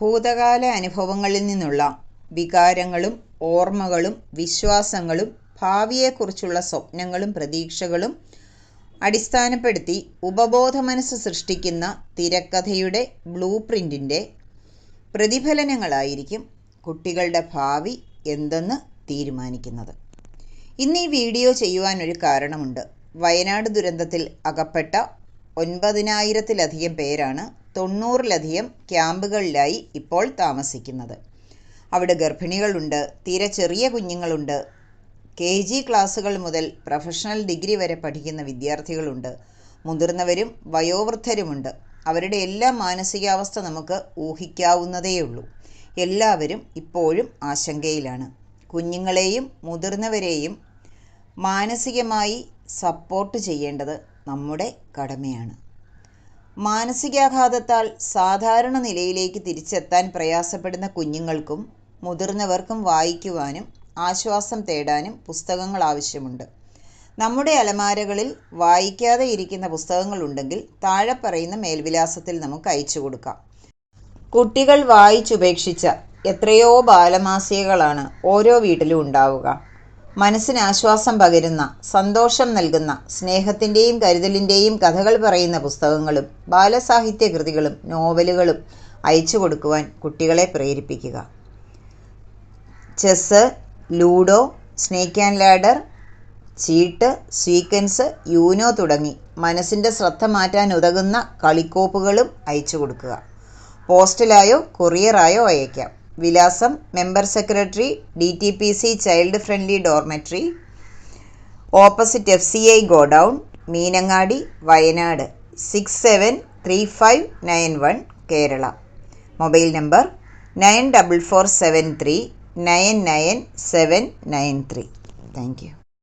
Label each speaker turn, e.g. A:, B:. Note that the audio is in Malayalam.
A: ഭൂതകാല അനുഭവങ്ങളിൽ നിന്നുള്ള വികാരങ്ങളും ഓർമ്മകളും വിശ്വാസങ്ങളും ഭാവിയെക്കുറിച്ചുള്ള സ്വപ്നങ്ങളും പ്രതീക്ഷകളും അടിസ്ഥാനപ്പെടുത്തി ഉപബോധമനസ്സ് സൃഷ്ടിക്കുന്ന തിരക്കഥയുടെ ബ്ലൂ പ്രിന്റിന്റെ പ്രതിഫലനങ്ങളായിരിക്കും കുട്ടികളുടെ ഭാവി എന്തെന്ന് തീരുമാനിക്കുന്നത്. ഇന്ന് ഈ വീഡിയോ ചെയ്യുവാനൊരു കാരണമുണ്ട്. വയനാട് ദുരന്തത്തിൽ അകപ്പെട്ട ഒൻപതിനായിരത്തിലധികം പേരാണ് തൊണ്ണൂറിലധികം ക്യാമ്പുകളിലായി ഇപ്പോൾ താമസിക്കുന്നത്. അവിടെ ഗർഭിണികളുണ്ട് തീരെ ചെറിയ കുഞ്ഞുങ്ങളുണ്ട്. കെ ജി ക്ലാസ്സുകൾ മുതൽ പ്രൊഫഷണൽ ഡിഗ്രി വരെ പഠിക്കുന്ന വിദ്യാർത്ഥികളുണ്ട്. മുതിർന്നവരും വയോവൃദ്ധരുമുണ്ട്. അവരുടെ എല്ലാ മാനസികാവസ്ഥ നമുക്ക് ഊഹിക്കാവുന്നതേയുള്ളൂ. എല്ലാവരും ഇപ്പോഴും ആശങ്കയിലാണ്. കുഞ്ഞുങ്ങളെയും മുതിർന്നവരെയും മാനസികമായി സപ്പോർട്ട് ചെയ്യേണ്ടത് നമ്മുടെ കടമയാണ്. മാനസികാഘാതത്താൽ സാധാരണ നിലയിലേക്ക് തിരിച്ചെത്താൻ പ്രയാസപ്പെടുന്ന കുഞ്ഞുങ്ങൾക്കും മുതിർന്നവർക്കും വായിക്കുവാനും ആശ്വാസം തേടാനും പുസ്തകങ്ങൾ ആവശ്യമുണ്ട്. നമ്മുടെ അലമാരകളിൽ വായിക്കാതെ ഇരിക്കുന്ന പുസ്തകങ്ങളുണ്ടെങ്കിൽ താഴെ പറയുന്ന മേൽവിലാസത്തിൽ നമുക്ക് അയച്ചു കൊടുക്കാം. കുട്ടികൾ വായിച്ചുപേക്ഷിച്ച എത്രയോ ബാലമാസികകളാണ് ഓരോ വീട്ടിലും ഉണ്ടാവുക. മനസ്സിന് ആശ്വാസം പകരുന്ന സന്തോഷം നൽകുന്ന സ്നേഹത്തിന്റെയും കരുതലിന്റെയും കഥകൾ പറയുന്ന പുസ്തകങ്ങളും ബാലസാഹിത്യ കൃതികളും നോവലുകളും അയച്ചു കൊടുക്കുവാൻ കുട്ടികളെ പ്രേരിപ്പിക്കുക. Chess ludo snake and ladder ചീട്ട് സ്വീക്വൻസ് യൂനോ തുടങ്ങി മനസ്സിന്റെ ശ്രദ്ധ മാറ്റാൻ ഉതകുന്ന കളിക്കോപ്പുകളും അയച്ചു കൊടുക്കുക. പോസ്റ്റലായോ കൊറിയറായോ അയക്കാം. വിലാസം member secretary D T P C child friendly dormitory opposite F C I godown Meenangadi Wayanad six seven three five nine one Kerala. Mobile number nine double four seven three nine nine seven nine three. Thank you.